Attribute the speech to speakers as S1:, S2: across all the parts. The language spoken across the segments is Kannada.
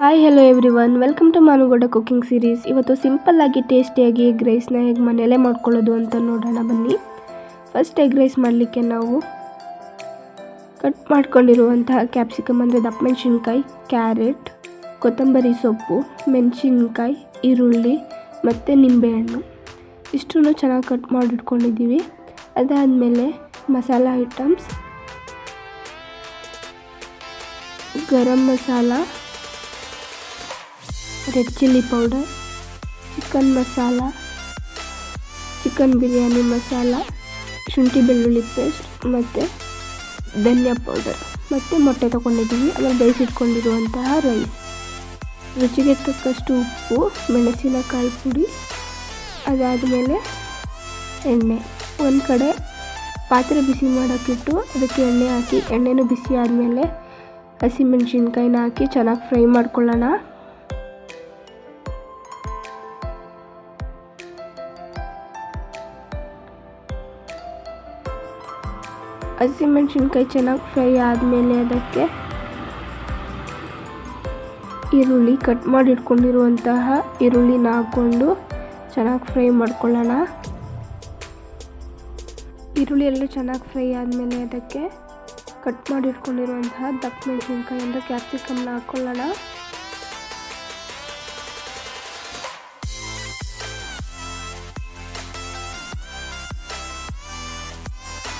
S1: Hi hello everyone welcome to Manugowda cooking series ಇವತ್ತು ಸಿಂಪಲ್ ಆಗಿ ಟೇಸ್ಟಿಯಾಗಿ ಎಗ್ ರೈಸ್ನ ಹೇಗೆ ಮನೆಯಲ್ಲೇ ಮಾಡ್ಕೊಳ್ಳೋದು ಅಂತ ನೋಡೋಣ ಬನ್ನಿ. ಫಸ್ಟ್ ಎಗ್ ರೈಸ್ ಮಾಡಲಿಕ್ಕೆ ನಾವು ಕಟ್ ಮಾಡ್ಕೊಂಡಿರುವಂತಹ ಕ್ಯಾಪ್ಸಿಕಮ್ ಅಂದರೆ ದಪ್ಪ ಮೆಣಸಿನ್ಕಾಯಿ ಕ್ಯಾರೆಟ್ ಕೊತ್ತಂಬರಿ ಸೊಪ್ಪು, ಮೆಣಸಿನ್ಕಾಯಿ, ಈರುಳ್ಳಿ ಮತ್ತು ನಿಂಬೆಹಣ್ಣು. ಇಷ್ಟನ್ನು ಚೆನ್ನಾಗಿ ಕಟ್ ಮಾಡಿಟ್ಕೊಂಡಿದ್ದೀವಿ. ಅದಾದಮೇಲೆ masala items garam masala. Red chilli powder chicken masala chicken biryani masala ಶುಂಠಿ ಬೆಳ್ಳುಳ್ಳಿ ಪೇಸ್ಟ್ ಮತ್ತು ಧನಿಯಾ ಪೌಡರ್ ಮತ್ತು ಮೊಟ್ಟೆ ತೊಗೊಂಡಿದ್ದೀವಿ. ಆಮೇಲೆ ಬೇಯಿಸಿಟ್ಕೊಂಡಿರುವಂತಹ ರೈಸ್ ರುಚಿಗೆ ತಕ್ಕಷ್ಟು ಉಪ್ಪು, ಮೆಣಸಿನಕಾಯಿ ಪುಡಿ, ಅದಾದಮೇಲೆ ಎಣ್ಣೆ. ಒಂದು ಕಡೆ ಪಾತ್ರೆ ಬಿಸಿ ಮಾಡೋಕ್ಕಿಟ್ಟು ಅದಕ್ಕೆ ಎಣ್ಣೆ ಹಾಕಿ, ಎಣ್ಣೆನೂ ಬಿಸಿ ಆದಮೇಲೆ ಹಸಿಮೆಣ್ಸಿನ್ಕಾಯಿನ ಹಾಕಿ ಚೆನ್ನಾಗಿ ಫ್ರೈ ಮಾಡ್ಕೊಳ್ಳೋಣ. ಹಸಿಮೆಣ್ಸಿನ್ಕಾಯಿ ಚೆನ್ನಾಗಿ ಫ್ರೈ ಆದಮೇಲೆ ಅದಕ್ಕೆ ಈರುಳ್ಳಿ ಕಟ್ ಮಾಡಿ ಇಟ್ಕೊಂಡಿರುವಂತಹ ಈರುಳ್ಳಿನ ಹಾಕ್ಕೊಂಡು ಚೆನ್ನಾಗಿ ಫ್ರೈ ಮಾಡ್ಕೊಳ್ಳೋಣ. ಈರುಳ್ಳಿ ಎಲ್ಲ ಚೆನ್ನಾಗಿ ಫ್ರೈ ಆದಮೇಲೆ ಅದಕ್ಕೆ ಕಟ್ ಮಾಡಿ ಇಟ್ಕೊಂಡಿರುವಂತಹ ದಪ್ಪ ಮೆಣಸಿನ್ಕಾಯಿ ಅಂದರೆ ಕ್ಯಾಪ್ಸಿಕಮ್ನ ಹಾಕ್ಕೊಳ್ಳೋಣ.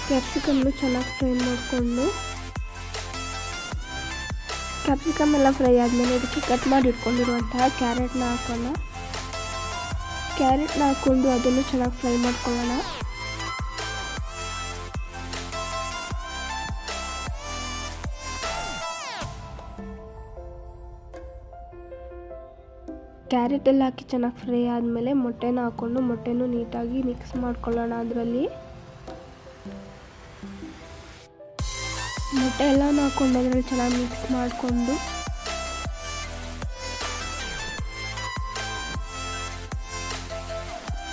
S1: ಕ್ಯಾಪ್ಸಿಕಮ್ನು ಚೆನ್ನಾಗಿ ಫ್ರೈ ಮಾಡಿಕೊಂಡು ಕ್ಯಾಪ್ಸಿಕಮ್ ಎಲ್ಲ ಫ್ರೈ ಆದಮೇಲೆ ಅದಕ್ಕೆ ಕಟ್ ಮಾಡಿ ಇಟ್ಕೊಂಡಿರುವಂತಹ ಕ್ಯಾರೆಟ್ನ ಹಾಕೋಣ. ಕ್ಯಾರೆಟ್ನ ಹಾಕ್ಕೊಂಡು ಅದನ್ನು ಚೆನ್ನಾಗಿ ಫ್ರೈ ಮಾಡ್ಕೊಳ್ಳೋಣ. ಕ್ಯಾರೆಟ್ ಎಲ್ಲ ಹಾಕಿ ಚೆನ್ನಾಗಿ ಫ್ರೈ ಆದಮೇಲೆ ಮೊಟ್ಟೆನ ಹಾಕ್ಕೊಂಡು ಮೊಟ್ಟೆನೂ ನೀಟಾಗಿ ಮಿಕ್ಸ್ ಮಾಡ್ಕೊಳ್ಳೋಣ ಅದರಲ್ಲಿ. ಮೊಟ್ಟೆ ಎಲ್ಲನೂ ಹಾಕ್ಕೊಂಡು ಅದರಲ್ಲಿ ಚೆನ್ನಾಗಿ ಮಿಕ್ಸ್ ಮಾಡಿಕೊಂಡು.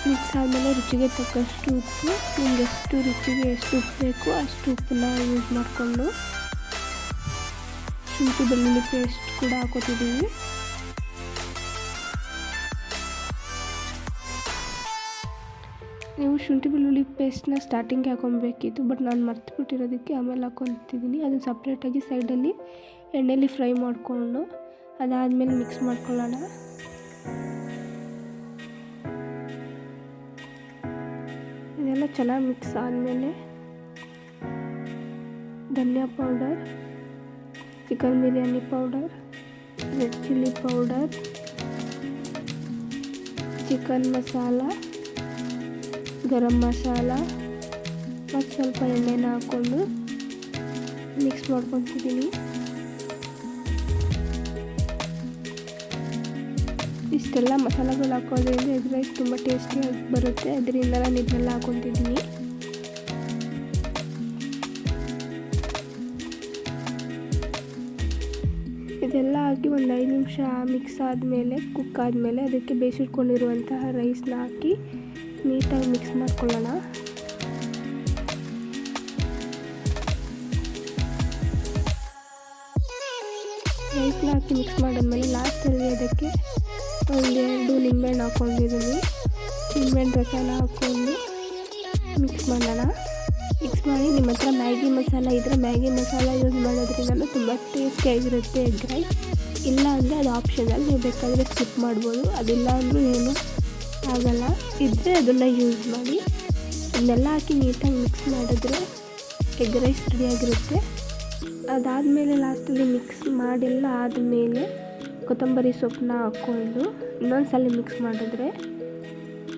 S1: ಮಿಕ್ಸ್ ಆದಮೇಲೆ ರುಚಿಗೆ ತಕ್ಕಷ್ಟು ಉಪ್ಪು, ನಿಮ್ಗೆ ಎಷ್ಟು ರುಚಿಗೆ ಎಷ್ಟು ಉಪ್ಪು ಬೇಕು ಅಷ್ಟು ಉಪ್ಪನ್ನ ಯೂಸ್ ಮಾಡಿಕೊಂಡು. ಶುಂಠಿ, ಬೆಳ್ಳುಳ್ಳಿ ಪೇಸ್ಟ್ ಕೂಡ ಹಾಕೋತಿದ್ದೀವಿ. ನೀವು ಶುಂಠಿ ಬೆಳ್ಳುಳ್ಳಿ ಪೇಸ್ಟ್ನ ಸ್ಟಾರ್ಟಿಂಗ್ ಹಾಕೊಬೇಕಿತ್ತು ಬಟ್ ನಾನು ಮರ್ತು ಬಿಟ್ಟಿರೋದಕ್ಕೆ ಆಮೇಲೆ ಹಾಕೊತಿದ್ದೀನಿ ಅದನ್ನು ಸಪ್ರೇಟಾಗಿ ಸೈಡಲ್ಲಿ ಎಣ್ಣೆಯಲ್ಲಿ ಫ್ರೈ ಮಾಡಿಕೊಂಡು ಅದಾದಮೇಲೆ ಮಿಕ್ಸ್ ಮಾಡ್ಕೊಳ್ಳೋಣ. ಇದೆಲ್ಲ ಚೆನ್ನಾಗಿ ಮಿಕ್ಸ್ ಆದಮೇಲೆ ಧನಿಯಾ powder chicken biryani powder red chilli powder chicken masala garam masala, ಮತ್ತು ಸ್ವಲ್ಪ ಎಣ್ಣೆನ ಹಾಕ್ಕೊಂಡು ಮಿಕ್ಸ್ ಮಾಡ್ಕೊತಿದ್ದೀನಿ ಇಷ್ಟೆಲ್ಲ ಮಸಾಲೆಗಳು ಹಾಕೋದ್ರಿಂದ ಎಗ್ ರೈಸ್ ತುಂಬ ಟೇಸ್ಟಿಯಾಗಿ ಬರುತ್ತೆ. ಅದರಿಂದ ನಾನು ಇದನ್ನೆಲ್ಲ ಹಾಕೊತಿದ್ದೀನಿ ಇದೆಲ್ಲ ಹಾಕಿ ಒಂದು ಐದು ನಿಮಿಷ ಮಿಕ್ಸ್ ಆದಮೇಲೆ ಕುಕ್ ಆದಮೇಲೆ, ಅದಕ್ಕೆ ಬೇಯಿಸಿಟ್ಕೊಂಡಿರುವಂತಹ ರೈಸ್ನ ಹಾಕಿ ನೀಟಾಗಿ ಮಿಕ್ಸ್ ಮಾಡ್ಕೊಳ್ಳೋಣ. ರೈಸ್ನ ಹಾಕಿ ಮಿಕ್ಸ್ ಮಾಡಿದ್ಮೇಲೆ ಲಾಸ್ಟಲ್ಲಿ ಅದಕ್ಕೆ ಒಂದು ಎರಡು ನಿಂಬೆಹಣ್ಣು ಹಾಕ್ಕೊಂಡಿದ್ದೀನಿ ನಿಂಬೆಹಣ್ಣು ರಸನ ಹಾಕ್ಕೊಂಡು ಮಿಕ್ಸ್ ಮಾಡೋಣ. ಮಿಕ್ಸ್ ಮಾಡಿ ನಿಮ್ಮ ಹತ್ರ ಮ್ಯಾಗಿ ಮಸಾಲ ಇದ್ದರೆ ಮ್ಯಾಗಿ ಮಸಾಲ ಯೂಸ್ ಮಾಡೋದ್ರಿಂದ ತುಂಬ ಟೇಸ್ಟಿಯಾಗಿರುತ್ತೆ ಎಗ್ ರೈಸ್. ಇಲ್ಲ ಅಂದರೆ ಅದು ಆಪ್ಷನಲ್ ನೀವು ಬೇಕಾದರೆ ಸ್ಕಿಪ್ ಮಾಡ್ಬೋದು. ಅದಿಲ್ಲ ಅಂದರೂ ಏನು? ಆಗಲ್ಲ ಇದ್ದರೆ ಅದನ್ನು ಯೂಸ್ ಮಾಡಿ ಇದನ್ನೆಲ್ಲ ಹಾಕಿ ನೀಟಾಗಿ ಮಿಕ್ಸ್ ಮಾಡಿದ್ರೆ ಎಗ್ ರೈಸ್ ರೆಡಿಯಾಗಿರುತ್ತೆ ಅದಾದಮೇಲೆ ಲಾಸ್ಟಲ್ಲಿ ಮಿಕ್ಸ್ ಮಾಡಿಲ್ಲ ಆದಮೇಲೆ ಕೊತ್ತಂಬರಿ ಸೊಪ್ಪನ್ನ ಹಾಕ್ಕೊಂಡು ಇನ್ನೊಂದು ಸಲ ಮಿಕ್ಸ್ ಮಾಡಿದ್ರೆ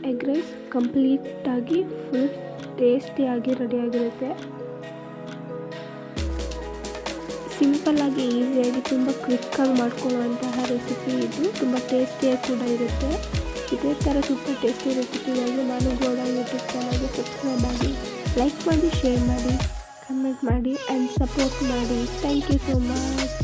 S1: ಎಗ್ ರೈಸ್ ಕಂಪ್ಲೀಟಾಗಿ ಫುಲ್ ಟೇಸ್ಟಿಯಾಗಿ ರೆಡಿಯಾಗಿರುತ್ತೆ ಸಿಂಪಲ್ಲಾಗಿ ಈಸಿಯಾಗಿ ತುಂಬ ಕ್ವಿಕ್ಕಾಗಿ ಮಾಡ್ಕೊಳ್ಳುವಂತಹ ರೆಸಿಪಿ ಇದು. ತುಂಬ ಟೇಸ್ಟಿಯಾಗಿ ಕೂಡ ಇರುತ್ತೆ. ಇದೇ ಥರ ಸೂಪರ್ ಟೇಸ್ಟಿ ರೆಸಿಪಿಗಾಗಿ ನಾನು ಗೋಡ ಯೂಟ್ಯೂಬ್ ಚಾನಲ್ಗೆ ಸಬ್ಸ್ಕ್ರೈಬ್ ಆಗಿ ಲೈಕ್ ಮಾಡಿ ಶೇರ್ ಮಾಡಿ ಕಮೆಂಟ್ ಮಾಡಿ ಆ್ಯಂಡ್ ಸಪೋರ್ಟ್ ಮಾಡಿ. Thank you so much